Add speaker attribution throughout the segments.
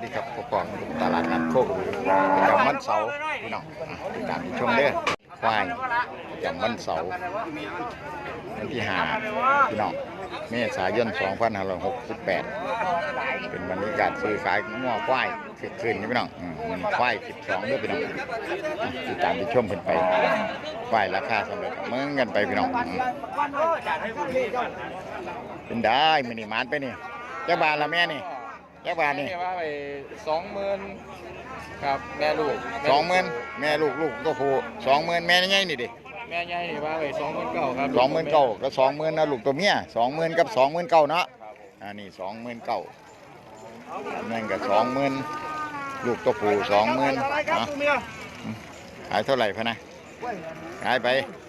Speaker 1: วัสดีครับปกครองตลาดนัดโคกประจำวันเสาร์พี่น้องติดตามชมเด้อควายประจำวันเสาร์วันที่ห้าพี่น้องเมษายน2568 เป็นบรรยากาศซื้อขายง้อควายคือคืนนี้พี่น้องมันควาย12ด้วยพี่น้องติดตามไปชมเพิ่นไปควายราคาสำเร็จเมืองกันไปพี่น้องเป็นได้มื้อนี้หมานไปนี่เจักบาทละแม่นี่ จักบาทนี่
Speaker 2: นี่ว่าไปสองหมื่นครับแม่ลูก
Speaker 1: สองหมื่นแม่ลูกลูกก็ผู้สองหมื่นแม่ใหญ่นี่ดิ
Speaker 2: แม่ใหญ่นี่ว่าไปสองหมื่นเก้าครับ
Speaker 1: สองหมื่นเก้าก็สองหมื่นนะลูกตัวเมียสองหมื่นกับสองหมื่นเก้าเนาะ
Speaker 2: ครับผม
Speaker 1: อันนี้สองหมื่นเก้านั่นก็สองหมื่นลูกตัวผู้สองหมื่นเนาะขายเท่าไหร่พะนะขายไปอืม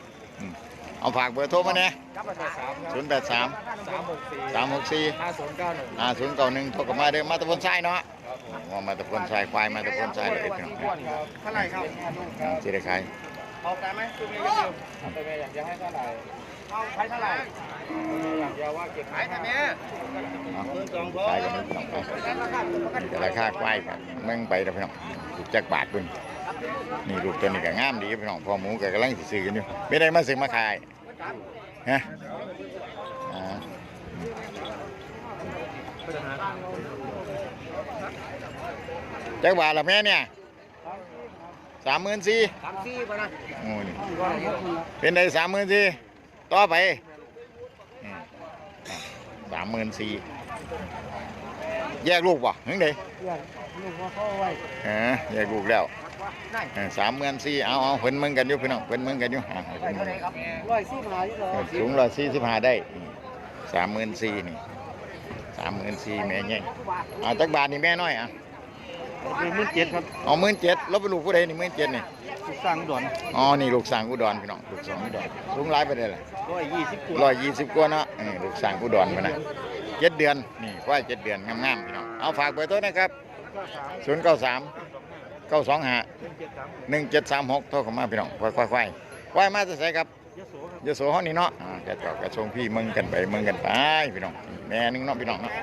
Speaker 1: เอาฝากเบอร์โทรมาเนี่ย
Speaker 2: ครับไปสามครับ
Speaker 1: ศูนย์แปดสาม
Speaker 2: สามหกสี่
Speaker 1: สามหกสี่
Speaker 2: ห้าศูนย์เก้าหนึ่ง
Speaker 1: ห้าศูนย์เก้าหนึ่งโทรกลับมาเด้อมาตะพนทรายเนาะ
Speaker 2: ครับผม
Speaker 1: ว่ามาตะพนทรายควายมาตะพนทรายเลยพี่น้อง
Speaker 2: ครับเท่าไหร่ครับ
Speaker 1: สิได้ขาย
Speaker 2: ออกได้ไหมคือแม่ยังเดียวแต่แม่อยากจะให้เท่าไหร่เอาใช้เท่าไหร่อยากจะว่าเก็บขายแต่แม่
Speaker 1: เอาขายกันนี่พี่น้องไปแต่ราคาควายกันเมืองไปแล้วพี่น้องถูกจักบาทบุญ นี่ลูกตัวนี้ก็งามดีพี่น้องพอหมูก็กำลังสิซื้อกันอยู่ไม่ได้มาซื้อมาขายฮะอ่าจักบาทละแม่เนี่ยสามหมื่นสี่
Speaker 2: สามสี่ป่ะนะ
Speaker 1: โอ้นี่เป็นได้สามหมื่นสี่ต่อไปสามหมื่นสี่แยกลูกป่ะถึงได
Speaker 2: ลูกว่าเขาไว้
Speaker 1: เออแยกลูกแล้ว สามหมื่นสี่เอาเอาเพิ่นมึงกันอยู่พี่น้องเพิ่นมึงกันอยู่อ่าเพิ่นมึง
Speaker 2: ร้อยสี่หาที่เรา
Speaker 1: สูงร้อยสี่สิบห้าได้สามหมื่นสี่นี่สามหมื่นสี่แม่ใหญ่เอาจักบาทนี่แม่น้อยอะ
Speaker 2: เป็นหมื่นเจ็ดครับ
Speaker 1: เอาหมื่นเจ็ดลบไปลูกผู้ใดนี่หมื่นเจ็ดนี่
Speaker 2: สร้างด่วน
Speaker 1: อ๋อนี่ลูกสร้างอุดรพี่น้องลูกสองอุดรสูงหลายไปได้เลย
Speaker 2: ร้อยยี่สิบตัว
Speaker 1: ร้อยยี่สิบกว่าเนาะเออลูกสร้างอุดรมานะเจ็ดเดือนนี่ควายเจ็ดเดือนงามๆพี่น้องเอาฝากเบอร์โทรนะครับศูนย์เก้าสาม เก้าสองห้าหนึ่งเจ็ดสามหกโทรเข้ามาพี่น้องควายควายควายควายมาจะใส่ครับ
Speaker 2: ยโสครับ
Speaker 1: ยโสเฮานี่เนาะอ่ากระจอกกระชงพี่มึงกันไปมึงกันไปพี่น้องแม่นึงเนาะพี่น้องเนาะ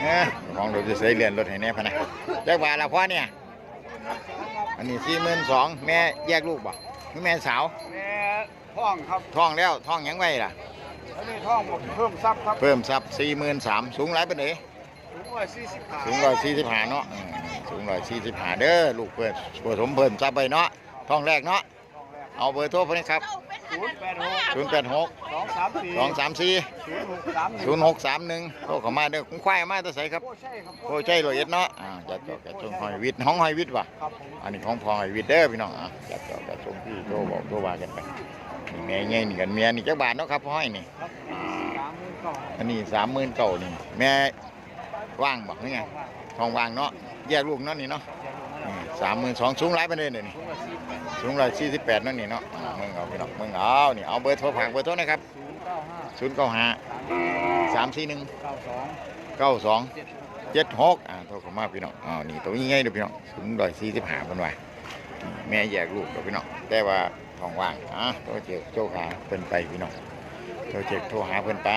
Speaker 1: เอ้ยของเราจะใส่เรียนรถให้แน่พะนะจักบาทละพ่อเนี่ยอันนี้สี่หมื่นสองแม่แยกลูกบ่นี่แม่สาว
Speaker 2: แม่ท้องครับ
Speaker 1: ท้องแล้วท้องยังไงล่ะ
Speaker 2: แล้วนี่ท้องผมเพิ่มซับครับ
Speaker 1: เพิ่มทรัพย์สี่หมื่นสามสูงหลายปานใด
Speaker 2: ถึง ร้อยสี่สิบห้า
Speaker 1: สูงร้อยสี่สิบห้าเนาะอืมสูงร้อยสี่สิบห้าเด้อลูกเพิ่มผสมเพิ่มทรัพย์ไปเนาะท้องแรกเนาะเอาเบอร์โทรเพิ่นครับ
Speaker 2: ศูนย์แปดหก
Speaker 1: ศูนย์แปดหก
Speaker 2: สองสามสี่
Speaker 1: สองสามสี่
Speaker 2: ศูนย์หกสามหนึ่ง
Speaker 1: ศูนย์หกสามหนึ่งโทรเข้ามาเด้อคุ้งควายมาแตะใสครับ
Speaker 2: โอ้ใช่ครับ
Speaker 1: โอ้ใช่ร้อยเอ็ดเนาะอ่าจัดจอกกระชงหอยวิทย์ห้องหอยวิทย์ว่ะ
Speaker 2: ครับผม
Speaker 1: อันนี้ของพอหอยวิทย์เด้อพี่น้องอะจัดจอกกระชงพี่โทรบอกโทรว่ากันไปนี่แม่ใหญ่นี่กันเมียนี่จักบาทเนาะครับพ่อห้อยนี่
Speaker 2: ครับสามหมื่นเก้า
Speaker 1: อันนี้สามหมื่นเก่านี่ แม่ ว่างบอกนี่ไงทองว่างเนาะแยกลูกเนาะนี่เนาะสามหมื่นสองสูงหลายไปเลยเดี๋ยนี่
Speaker 2: สู
Speaker 1: งร้อยสี่สิบแปดนั่นนี่เนาะมึงเอาพี่น้องมึงเอานี่เอาเบอร์โทรฝากเบอร์โทรนะครับ
Speaker 2: ศูนย์เก้าห้า
Speaker 1: สามสี่หนึ่ง
Speaker 2: เก้าสอง
Speaker 1: เก้าสอง
Speaker 2: เจ็ด
Speaker 1: หกอ่าโทรเข้ามาพี่น้องอ้าวนี่ตัวนี้ไงเดี๋ยวพี่น้องสูงร้อยสี่สิบห้าเป็นว่าแม่แยกลูกเดี๋ยวพี่น้องแต่ว่าทองว่างอะโทรเจ็กโจกหาเพิ่นไปพี่น้องโทรเจ็กโทรหาเพิ่นไป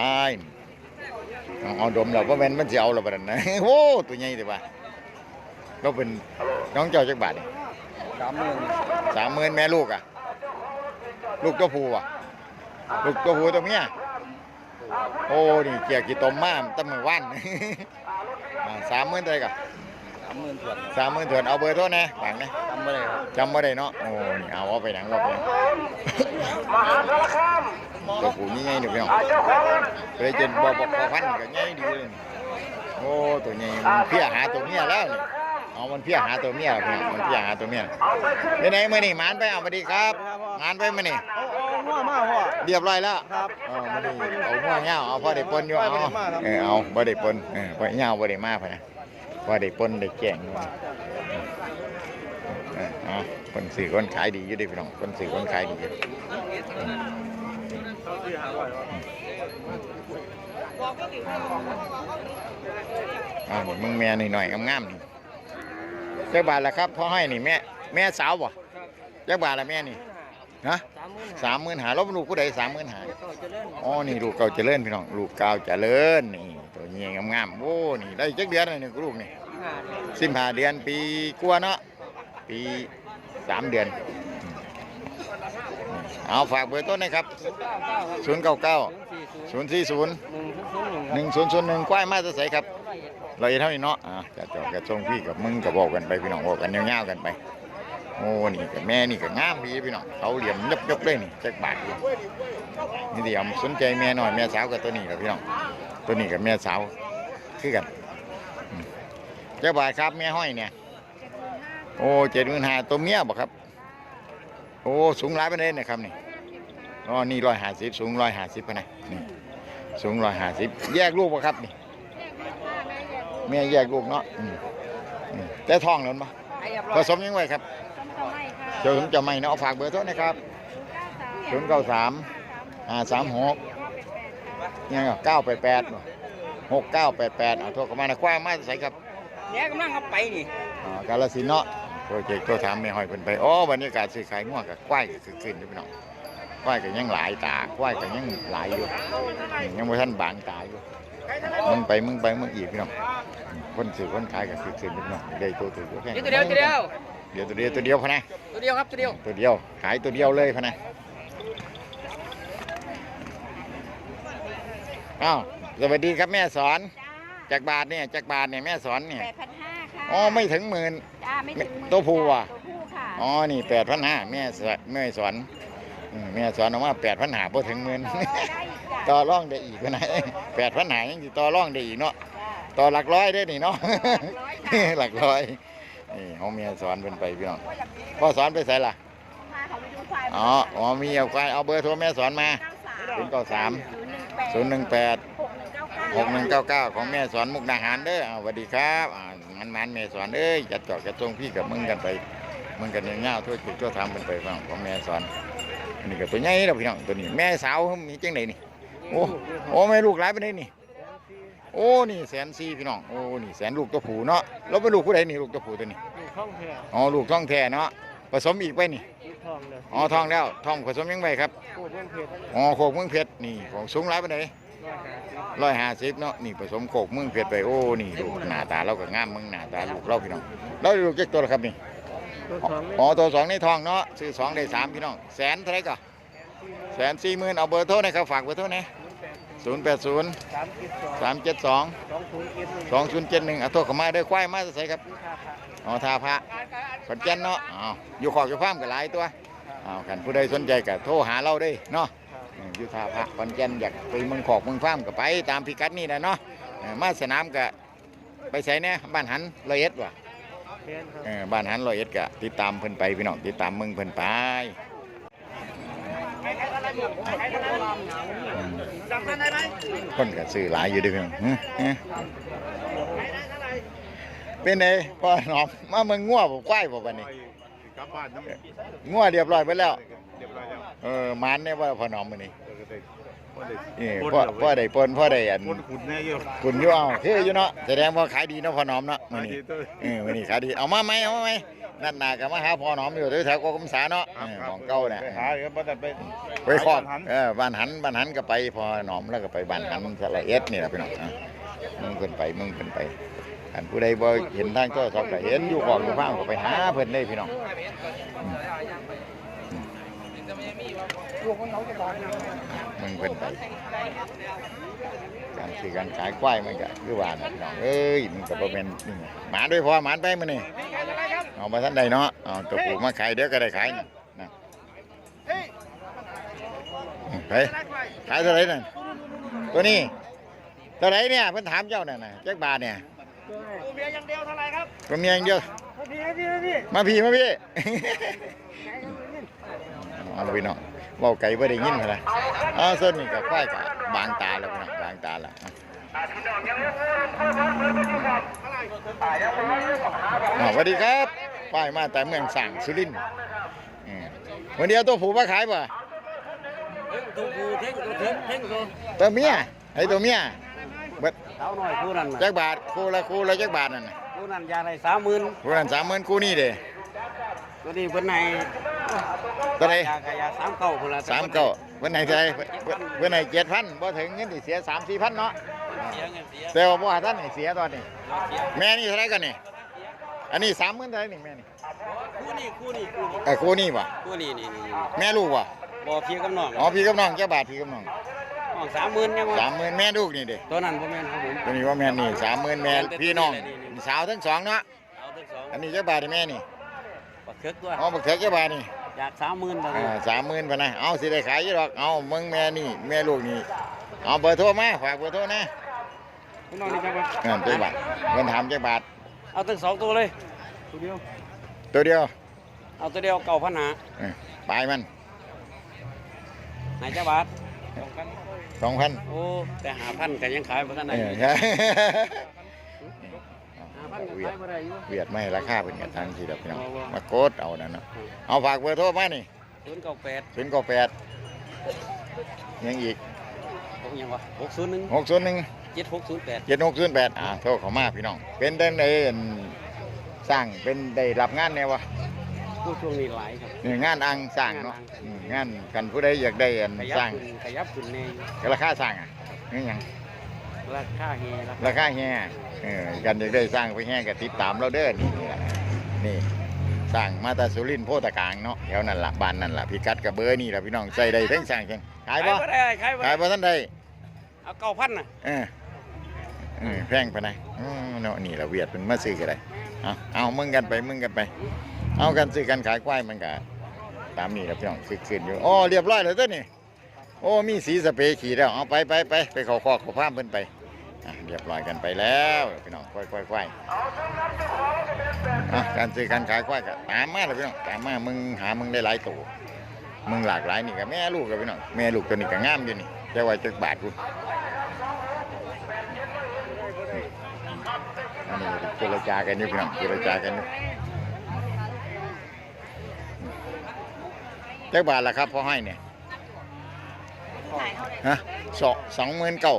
Speaker 1: เอาเอาดมเราเพราะแม่นมันจะเอาเราบัดนั้นนะโอ้ตัวใหญ่แต่ว่าเราเป็นน้องเจ้าจักบาทนี่
Speaker 2: สามหมื่น
Speaker 1: สามหมื่นแม่ลูกอะ ลูกตัวผู้อะ ลูกตัวผู้ตัวเมียโอ้นี่เกียร์กี่ตมมากตั้งมือวันสามหมื่นเท่าไหร่กับ
Speaker 2: สามหมื่นถวด
Speaker 1: สามหมื่นถวนเอาเบอร์โทรนะหลังนะ
Speaker 2: จำไม่ได้ครับ
Speaker 1: จำไม่ได้เนาะโอ้นี่เอาเอาไปหนังเราไปหนัง ตัวผู้นี่ไงหนึ่งพี่น้องเลยจนบอกบอกพอพันก็ง่ายดีเลยนี่โอ้ตัวใหญ่มันเพี้ยหาตัวเมียแล้วนี่เอามันเพี้ยหาตัวเมียพี่น้องมันเพี้ยหาตัวเมียไปไหนมื่อนี่หมานไปเอาสวัสดีครับหมานไปมื่อนี่
Speaker 2: เอาเอาหัวมาหัว
Speaker 1: เรียบร้อยแล้ว
Speaker 2: ครับ
Speaker 1: เอามื่อนี่เอาหัวเงาเอาพอได้ปนอยู่เอา
Speaker 2: บ่ได้มาครับ
Speaker 1: เออเอาบ่ได้ปนเออพอเงาบ่ได้มาพะนะพอได้ปนได้แกงอยู่เออเอาคนสื่อคนขายดีอยู่เดิพี่น้องคนสื่อคนขายดีอยู่ อ่านี่มึงแม่นี่หน่อยงามๆนี่เจ้าบาทละครับพ่อให้นี่แม่แม่สาวบ่เจ้าบาทละแม่นี่ฮะ
Speaker 2: สามหมื่น
Speaker 1: สามหาลบลูกผู้ใดสามหมื่นหาอ๋อนี่ลูกเก่าเจริญพี่น้องลูกเก่าเจริญนี่ตัวเงี้ยงามๆโอ้นี่ได้จักเดือนเลยนี่ลูกนี่สิบห้าเดือนปีกว่าเนาะปีสามเดือน เอาฝากเบอร์ต้นนะครับศูนย์เก้าเก้าศูนย์สี่ศูนย์หนึ่งศูนย์ศูนย์หนึ่งควายมาจะใส่ครับเราเท่านี้เนาะอ่าจะจอดกระทรงพี่กับมึงกับบอกกันไปพี่น้องบอกกันเงี้ยวๆกันไป โอ้นี่กับแม่นี่ก็งามดีพี่น้องเขาเหลี่ยมยบยบๆเลยนี่จักบาทอยู่นี่เดี๋ยวสนใจแม่หน่อยแม่สาวกับตัวนี้กับพี่น้องตัวนี้กับแม่สาวคือกันอืมจักบาทครับแม่ห้อยเนี่ยโอ้เจ็ดหมื่นห้าตัวเมียบอกครับ โอ้สูงหลายไปเลยนะครับนี่อ๋อนี่ร้อยห้าสิบสูงร้อยห้าสิบนะนี่สูงร้อยห้าสิบแยกลูกบ่ครับนี่แม่แยกลูกเนาะอืมอืมแต่ท้องแล้วมั้ผสมยังไงครับเจ้าถึงจะไม่เนาะเอาฝากเบอร์โทรนะครับศูนย์เก้าสามห้าสามหกยังเก้าแปดแปดหกเก้าแปดแปดเอาโทรเข้ามานะกว้างมากใส่ครับ
Speaker 2: เนี่ยกำลังเอาไปนี่
Speaker 1: อ่ากาลสินธุ์เนาะ โปรเจกต์ตัวทำไม่ห้อยเพิ่นไปโอ้บรรยากาศซื้อขายง่วงกับควายก็คือขึ้นอยู่พี่น้องควายก็ยังหลายตาควายก็ยังหลายอยู่อืมยังบ่ทันบางตาอยู่มึงไปมึงไปมึงอีกพี่น้องอืมคนซื้อคนขายก็คือขึ้นอยู่พี่น้องได้ตัวถือแค่
Speaker 2: เดี๋ยวตัวเดียวตัวเดียว
Speaker 1: เดี๋ยวตัวเดียวตัวเดียวพะนะ
Speaker 2: ตัวเดียวครับตัวเดียว
Speaker 1: ตัวเดียวขายตัวเดียวเลยพะนะอ้าวสวัสดีครับแม่สอนจากบาทเนี่ยจากบาทเนี่ยแม่สอนเนี่ย
Speaker 3: แปดพันห้า ค่ะ
Speaker 1: อ๋อไม่ถึงหมื่น
Speaker 3: จ้าไม่ถึงหมื่น
Speaker 1: ตัวผู้ว่ะ
Speaker 3: ตัวผู้ค่ะ
Speaker 1: อ๋อนี่แปดพันห้าแม่สอนแม่สอนอืมแม่สอนออกมาแปดพันหาพอถึงหมื่น
Speaker 3: ต่อได้อีกจ้ะ
Speaker 1: ต่อร่องได้อีกพะนะ แปดพันหายังสิต่อร่องได้อีกเนาะ
Speaker 3: จ้า
Speaker 1: ต่อหลักร้อยได้นี่เนาะ
Speaker 3: หลักร้อยค่ะ
Speaker 1: หลักร้อย นี่เขาเมียสอนเป็นไปพี่น้องพ่อสอนไปใส่ล่ะ
Speaker 3: พาเขาไปดูควาย
Speaker 1: อ๋อ อ๋อมีเอาควายเอาเบอร์โทรแม่สอนมา
Speaker 3: เก้าสาม
Speaker 1: ศูนย์เก้าสาม
Speaker 3: ศูนย์หนึ่งแปด
Speaker 1: ศูนย์หนึ่งแปด
Speaker 3: หกหนึ่งเก้าเก้า
Speaker 1: หกหนึ่งเก้าเก้าของแม่สอนมุกดาหารเด้ออ่าสวัสดีครับอ่า มันมันแม่สอนเอ้ยจัดจอดกระทงพี่กับมึงกันไปมึงกันเงี้ยวๆทั่วจุดทั่วทำเป็นไปบ้างของแม่สอนอันนี้ก็ตัวใหญ่แล้วพี่น้องตัวนี้แม่สาวมีจังไหนนี่โอ้โอ้แม่ลูกหลายไปไหนนี่โอ้นี่แสนสี่พี่น้องโอ้นี่แสนลูกตัวผูเนาะแล้วเป็นลูกผู้ใดนี่ลูกตัวผูตัวนี้
Speaker 2: ท่องแท้
Speaker 1: อ๋อลูกท้องแท้เนาะผสมอีกไปนี่
Speaker 2: ท่องเลย
Speaker 1: อ๋อท้องแล้วท้องผสมยังไงครับ
Speaker 2: พูดเรื่องเพชร
Speaker 1: อ๋อโคกเมืองเพชรนี่ของสูงหลายไปไหน ร้อยห้าสิบเนาะนี่ผสมโคกเมืองเพชรไปโอ้นี่ดูหน้าตาเราก็งามมึงหน้าตาลูกเราพี่น้องเราได้ลูกเจ๊กตัวละครับนี่
Speaker 2: ตัว
Speaker 1: อ๋อ
Speaker 2: สอง
Speaker 1: อ๋อตัวสองในทองเนาะซื้อสองได้สามพี่น้องแสนเท่าไหรก็แสนสี่หมื่นเอาเบอร์โทรหนะครับฝากเบอร์โทรหนะศูนย์แปดศูนย์
Speaker 2: สามสิบสอง
Speaker 1: สามเจ็ดสอง
Speaker 2: สองศูนย์เจ็ดหนึ่ง
Speaker 1: สองศูนย์เจ็ดหนึ่งเอาโทรเข้ามาเด้อควายมาจะใส่ครับอ๋อทาพระขอนแก่นเนาะอ๋ออยู่ขอบอยู่ฟาร์มกับหลายตัวอ้าวกันผู้ใดสนใจก็โทรหาเราได้เนาะอืมอ ยู่ท่าพระขอนแก่นอยากไปเมืองขอกเมืองฟาร์มก็ไปตามพิกัดนี่แหละเนาะเออมาสนามก็ไปใส่เนี่ยบ้านหันร้อยเอ็ดว่ะ
Speaker 2: เพชรครับ
Speaker 1: เออบ้านหันร้อยเอ็ดก็ติดตามเพิ่นไปพี่น้องติดตามเมืองเพิ่นไปอืม
Speaker 2: จำกันได้ไหม
Speaker 1: คนก็ซื้อหลายอยู่เด้วยพี่น้องหึหึเป็นไงพ่อหนอมมาเมืองงัวบ่ควายบ่บัดนี้
Speaker 4: กลับบ้านน้ำเรีย
Speaker 1: งัวเรียบร้อยไปแล้ว
Speaker 4: บร้อยแล้ว
Speaker 1: เออมานเนี่ยว่าพ่อหนอมมื้อนี้
Speaker 4: เดี๋ยวก็ได้พ่อได้
Speaker 1: นี่พ่อพ่อได้ปนพ่อได้อัน
Speaker 4: คนขุดแน่เยอะ
Speaker 1: คุณอยู่เอาคืออยู่เนาะแสดงว่าขายดีเนาะพ่อหนอมเนาะมื้อ
Speaker 4: ขาย
Speaker 1: นี้
Speaker 4: ดีเต้ย
Speaker 1: เออมื้อนี้ขายดีเอามาไหมเอามาไหมนั่นน่ะก็มาหาพ่อหนอมอยู่แถวๆกรมสาเนาะเออของเก่าน่ะ
Speaker 4: ไปหาเดี๋ยวบ้านไป
Speaker 1: ไปคอก
Speaker 4: หัน
Speaker 1: เออบ้านหันบ้านหันก็ไปพ่อหนอมแล้วก็ไปบ้านหันสระเอ็ดนี่แหละพี่น้องอะมึงเพิ่นไปมึงเพิ่นไปอันผู้ใดบ่เห็นทางโทรศัพท์ก็เห็นอยู่ของอยู่ฟ้างก็ไปหาเพิ่นได้พี่น้องอื มมึงเพิ่นไปการซื้อการขายควายมันก็คือว่าน่ะพี่น้องเอ้ยมันก็บ่แม่นนี่หมาด้วยพอหมานไปมื้อนี้เอามาท่านใดเนาะเอาตัวผูมาขายเดี๋ยวก็ได้ขายนะนะไปขายเท่าไหรนั่นตัวนี้เท่าไหรเนี่ยเพิ่นถามเจ้าน่ะนะจักบาทเนี่ย
Speaker 2: กูเบียร์อย่างเดียวเท่าไหร่ครับ
Speaker 1: ตัวเมียอย่างเดียว
Speaker 2: พี่ให้พี่ให้พี่
Speaker 1: มาพี่มาพี่เอาละพี่น้อง เว้าไก่บ่ได้ยินเหรออ๋อส่วนนี้ก็ควายกับบางตาแล้วพี่น้องบางตาแล้วอะอ๋อสวัสดีครับควายมาแต่เมืองสั่งสุรินทร์อืมวันเดียวตัวผูมาขายป่ะ
Speaker 2: เท่งตัวกูเท่งตัวเท่งเท่งตัว
Speaker 1: ตัวเมียไอ้ตัวเมียเบิด
Speaker 2: สาวหน่อยคู่นั้น
Speaker 1: จักบาทคู่ละคู่ละจักบาทนั่นน่ะ
Speaker 2: คู่นั้นยาอะไรสามหมื่น
Speaker 1: คู่นั้นสามหมื่นคู่นี่เด้
Speaker 2: ตัวนี้เพิ่นให้
Speaker 1: ตัวไหน
Speaker 2: ยากะยาสามเก้าคนละ
Speaker 1: สามเก้าวันไหนใจวันไหนเจ็ดพันบ่ถึงเงินที่เสียสามสี่พันเนาะ
Speaker 2: เเสียเงินเสีย
Speaker 1: แต่ว่าบ่ว่าท่านนี่เสียตอนนี้
Speaker 2: เสีย
Speaker 1: แม่นี่เท่าไหรกันนี่อันนี้สามหมื่นเท่าไหรนี่แม่นี่
Speaker 2: คู่นี่คู่นี่คู่นี่
Speaker 1: เออกูนี่ว่ะ
Speaker 2: คู่นี่นี่นี่
Speaker 1: แม่ลูกว่ะ
Speaker 2: บ่พี่กับน้อง
Speaker 1: อ๋อพี่กับน้องเจ้าบาทพี่กับน้อง
Speaker 2: น้องสามหมื่นยังวะ
Speaker 1: สามหมื่นแม่ลูกนี่เด้
Speaker 2: ตัวนั้นบ่แม่นครับผม
Speaker 1: ตัวนี้ว่าแม่นี่สามหมื่นแม่พี่น้องสาวทั้งสองเนาะ
Speaker 2: เอาทั้งสอง
Speaker 1: อันนี้เจ้าบาทนี่แม่นี่
Speaker 2: ปักเคิกด้วย
Speaker 1: อ๋อบักเถิกเจ้าบาทนี่
Speaker 2: อยากสามหมื่นบาท
Speaker 1: อ่าสามหมื่นพะนะเอาสิได้ขายอยู่ดอกเอามึงแม่นี่แม่ลูกนี่เอาเบอร์โทรมาฝากเบอร์โทรนะ
Speaker 2: พี่น้องนี่จังหวัด
Speaker 1: เงินเจ้าบาทเงินถามเจ้าบาท
Speaker 2: เอาทั้งสองตัวเลยตัวเดียว
Speaker 1: ตัวเดียว
Speaker 2: เอาตัวเดียวเก่าพันหา
Speaker 1: เออปลายมัน
Speaker 2: ไหนจะบาท
Speaker 1: สองพัน
Speaker 2: โอ้แต่หาพันกันยังขายบ่ทัน
Speaker 1: เอ
Speaker 2: ได้
Speaker 1: อใช่
Speaker 2: หาพันก็
Speaker 1: เวีย
Speaker 2: ขา
Speaker 1: ด
Speaker 2: ยบ่ได้อยู่
Speaker 1: เวียดไม่ราคาเป็นกันทางที่ดอกพี่น้องมาโกดเอานั่นเนาะเอาฝากเบอร์โทรมานี่
Speaker 2: ศูนย์เก้าแปด
Speaker 1: ศูนย์เก้าแปดยังอีก
Speaker 2: หกยังวะหกศูนย์หนึ่ง
Speaker 1: หกศูนย์หนึ่ง
Speaker 2: เจ็ดหกศูนย์แปด
Speaker 1: เจ็ดหกศูนย์แปดอ่าโทรเขามาพี่น้อง เป็นได้ในสร้างเป็นได้รับงานแนววะ
Speaker 2: ผู้ช่วงนี้หลายครับ
Speaker 1: นี่งานอังสร้างเนาะอืมงานกันผู้ใดอยากได้อัน
Speaker 2: ข
Speaker 1: ส
Speaker 2: ยั
Speaker 1: ร้า
Speaker 2: บ
Speaker 1: ง
Speaker 2: ขึ้นขยับขึ้นแน่อยู่
Speaker 1: ราคาสร้างอะนี่หยัง
Speaker 2: ราคาเฮราคา
Speaker 1: ราคาแห่เออกันอยากได้สร้างไปแห่ก็ติดตามเราเด้อนี่นี่แหละนี่สร้างมาตาสุรินทร์โพธกลางเนาะแถวนั่นล่ะบ้านนั่นล่ะพี่กัดกับเบอร์นี่ล่ะพี่น้องใส่ได้ทั้งสร้างเช่นขายบ่
Speaker 2: บ่ได้ขายบ่
Speaker 1: ขาย
Speaker 2: ได้
Speaker 1: บ่ทันได้
Speaker 2: เอาเก้าพันน่ะ
Speaker 1: เออเออแพงไปไหนอืมเนาะนี่ละเวียดเป็นมาซื้อกันได้เอาเอามึงกันไปมึงกันไป เอากันซื้อกันขายควายมันก็ตามนี่ละพี่น้องคือขึ้นอยู่อ๋อเรียบร้อยแล้วตัวนี่ โอ้มีสีสเปรย์ขี่แล้วเอาไปไปไปไปเขาคอกเขาพาเพิ่นไปเรียบร้อยกันไปแล้วพี่น้องควายควายควายการซื้อการขายควายก็ตามมาเลยพี่น้องตามมามึงหามึงได้หลายตัวมึงหลากหลายนี่ก็แม่ลูกกับพี่น้องแม่ลูกตัวนี้ก็งามอยู่นี่จะไว้จักบาทกูอันนี้เจรจากันอยู่พี่น้องเจรจากันอยู่เจ้าบาทละครับพ่อให้เนี่ย ฮะสองสองหมื่นเก้า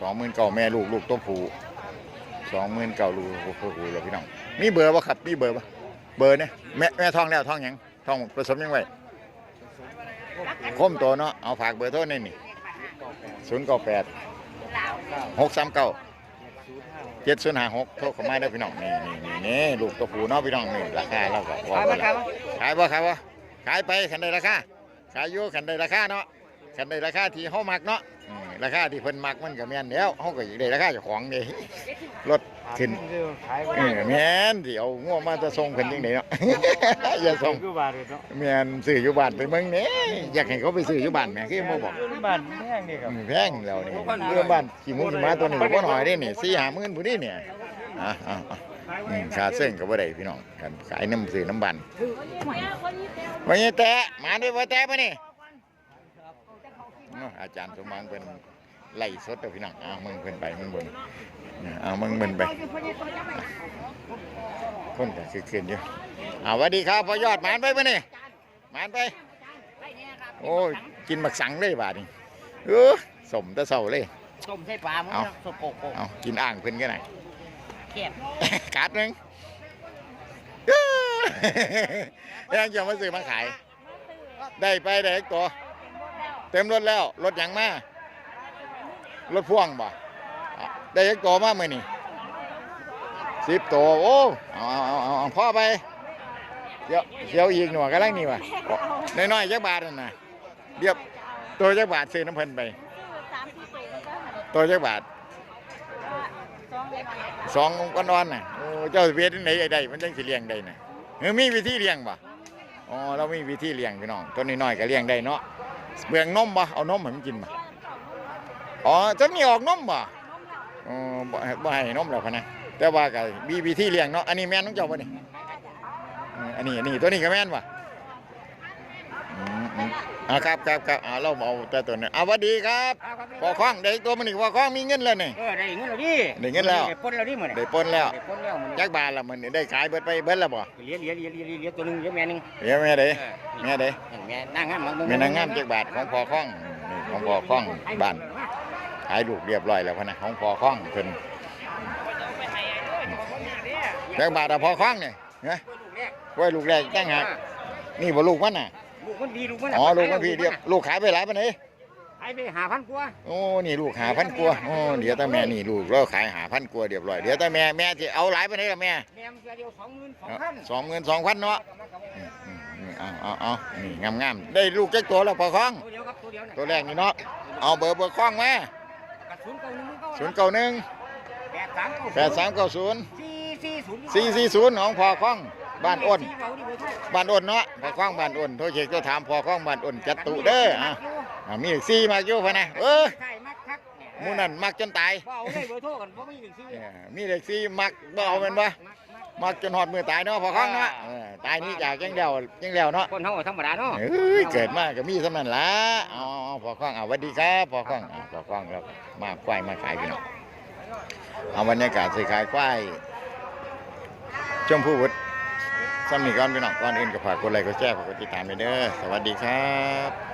Speaker 1: สองหมื่นเก้าแม่ลูกลูกตัวผู้สองหมื่นเก้าลูกตัวผู้แล้วพี่น้อง มีเบอร์ป่ะครับ มีเบอร์ป่ะเบอร์เนี่ยแม่แม่ท้องแล้วท้องหยังท้องผสมยังไงคมตัวเนาะเอาฝากเบอร์โทรนี่นี่ศูนย์เก้าแปดหกสามเก้าเจ็ดศูนย์ห้าหกโทรเข้ามาได้อพี่น้องนี่นี่นี่นี่ลูกตัวผู้เนาะพี่น้องนี่ราคาเราก็ว่าไปแล้วขายบ่ขายบ่ขายไปขันได้ราคาขายอยู่ขันได้ราคาเนาะ ขันได้ราคาที่เฮามักเนาะอืมราคาที่เพิ่นมักมันก็แม่นแล้วเฮาก็อยากได้ราคาเจ้าของเด้รถขึ้น
Speaker 2: ขายบ่
Speaker 1: เออแม่นสิเอางัวมาจะส่งเพิ่นจังไดเนาะ อย่าส่ง
Speaker 2: คือบาทเลยเนาะ
Speaker 1: แม่นซื้ออยู่บ้านไปเมืองนี่อยากให้เขาไปซื้ออยู่บ้านแม่คือบ่บอก
Speaker 2: บ้านแพงนี่ครับ
Speaker 1: อืมแพงแล้วนี่เรื่องบ้านขี่มุกขี่ม้าตัวนี้ก็บ่น้อยเด้นี่สี่ห้าหมื่นผู้นี้เนี่ยอะอะอะอืมค่าเส้นก็บ่ได้พี่น้องกันขายน้ำซื้อน้ำบันวันนี้แต่มาด้วยบ่แต่ปะนี่ เนาะอาจารย์สมหวังเป็นไล่สดเด้อพี่น้องอ้าวมึงเพิ่นไปมึงเบิ่งอ้าวมึงเบิ่งไปคนก็คือขึ้นอยู่อ้าวสวัสดีครับพ่อยอดหมานไปปะนี่หมานไป โอ้ยกินหมักสังเลยบาดนี้เออสมแตะเศร้าเลย
Speaker 3: ต้มใส่ปลามัน
Speaker 1: เอา
Speaker 3: สกปรก
Speaker 1: เอากินอ่างเพิ่นกันหน่อย
Speaker 3: เก็บ
Speaker 1: กัดหนึงเอ้อยังจะมาซื้อมาขาย ได้ไปได้อีกตัว เต็มรถแล้วรถหยังมารถพ่วงบ่ะได้อีกตัวมาเมื่อนี่สิบตัวโอ้เอาเอาเอาเอาพ่อไปเดี๋ยวเดี๋ยวอีกหน่วยกำลังนี่ว่ะน้อยๆจักบาทนั่นนะเรียบตัวจักบาทซื้อน้ำเพิ่นไป
Speaker 3: ตัว
Speaker 1: จักบาท
Speaker 3: สองเลยมา
Speaker 1: สองก้อนน่ะโอ้เจ้าเวียดไหนได้มันจังสิเลี้ยงได้น่ะมีวิธีเลี้ยงบ่อ๋อเรามีวิธีเลี้ยงพี่น้องตัวน้อยๆก็เลี้ยงได้เนาะ เบื่องนมบ่เอานมให้มันกินบ่อ๋อจะมีออกนมบ่อ๋อบ่ให้บ่ให้นมแล้วพะนะแต่ว่าก็มีวิธีเลี้ยงเนาะอันนี้แม่นของเจ้าบ่นี่อออันนี้อันนี้ตัวนี้ก็แม่นบ่ อืมอืมอ่าครับครับครับอ่าเราเอาแต่ตัวนี้อ่าสวัสดีครับพอคล้องได้ตัวมันนี่พอคล้องมีเงินแล้วนี่
Speaker 2: เออได้เงินแล้วดิ
Speaker 1: ได้เงินแล้ว
Speaker 2: ได้ปนแล้วดิมื้อนี้
Speaker 1: ได้ปล้นแล้ว
Speaker 2: ได้ปนแล้วมื้อ
Speaker 1: จั
Speaker 2: นี้
Speaker 1: กบาทละมันนี่ได้ขายเบิดไปเบิดแล้วบ่
Speaker 2: เหลียเหลียเหลียเหลียเหลียตัวหนึงเหลียแม่หนึง
Speaker 1: เดี๋ยวแม่เด้
Speaker 2: เออ
Speaker 1: แม่เด้
Speaker 2: แม่นางงาม
Speaker 1: แม่นางงามจักบาทของพ่อคล้องนี่ของพ่อคล้องบ้านขายลูกเรียบร้อยแล้วพะนะของพ่อคล้องเพิ่นจักบาทอะพ่อคล้องนี่นะไว้ลูกแรกจังหักนี่บ่ลูกมันน่ะ
Speaker 2: ลูกมันดีลูกมัน
Speaker 1: อ๋อลูกมันพี่เรียบลูกขายไปหลายปานนี้
Speaker 2: ข
Speaker 5: ขายไปหาพันกว่า
Speaker 1: โอ้นี่ลูกหาพันกว่าโอ้เดี๋ยวแต่แม่นี่ลูกเราขายหาพันกว่าเรียบร้อยเดี๋ยวแต่แม่แม่ที่เอาหลายไปไหนล่ะแม่
Speaker 5: แม่มันเดียวสองหมื่นสองพัน
Speaker 1: สองหมื่นสองพันเนาะอืมอืมอืมเอาเอาเอานี่งามงามๆได้ลูกจักตัวแล้วพอคล้อง
Speaker 5: ตัวเดียวครับตัวเดียวเนี่ย
Speaker 1: ตัวแรกนี่เนาะเอาเบอร์เบอร์คล้องมา
Speaker 5: กับศูนย์เก้าหนึ่งเก้า
Speaker 1: ศูนย์เก้าหนึ่ง
Speaker 5: แปดสามเก้า
Speaker 1: แปดสามเก้าศูนย์
Speaker 5: สี่สี่ศูนย์
Speaker 1: สี่สี่ศูนย์ของพอคล้อง บ้านอ้น
Speaker 5: สี่เบาดีเบอร์โทร
Speaker 1: บ้านอ้นเนาะพอคล้องบ้านอ้นโทรเช็คโทรถามพอคล้องบ้านอ้นจัดตุเด้ออะอะมีอีกสี่มาอยู่พะนะเออ
Speaker 5: ใช่มักคัก
Speaker 1: หมูนั่นมักจนตาย
Speaker 5: ว่าเอาเลยเบอร์โทรกันเพราะไม่มีซื้อ
Speaker 1: เออมีเด็กสี่มักบ่เอาแมันบ่มักจนหอดมือตายเนาะพอคล้องเนาะเออตายนี่จากยังเดียวยังเดียวเนาะ
Speaker 5: คนเฮาธรรมดาเนาะ
Speaker 1: เอ้ยเกิดมาก็มีสมันละเอาเอาพอคล้องเอาสวัสดีครับพอคล้องเอาพอคล้องแล้วมาควายมาขายพี่น้องเอาบรรยากาศสิขายควายชมพู่วุฒิ ซ้ำนี่ก่อนพี่น้องก่อนอื่นก็ฝากกดไลค์กดแชร์ฝากกดติดตามไปเด้อสวัสดีครับ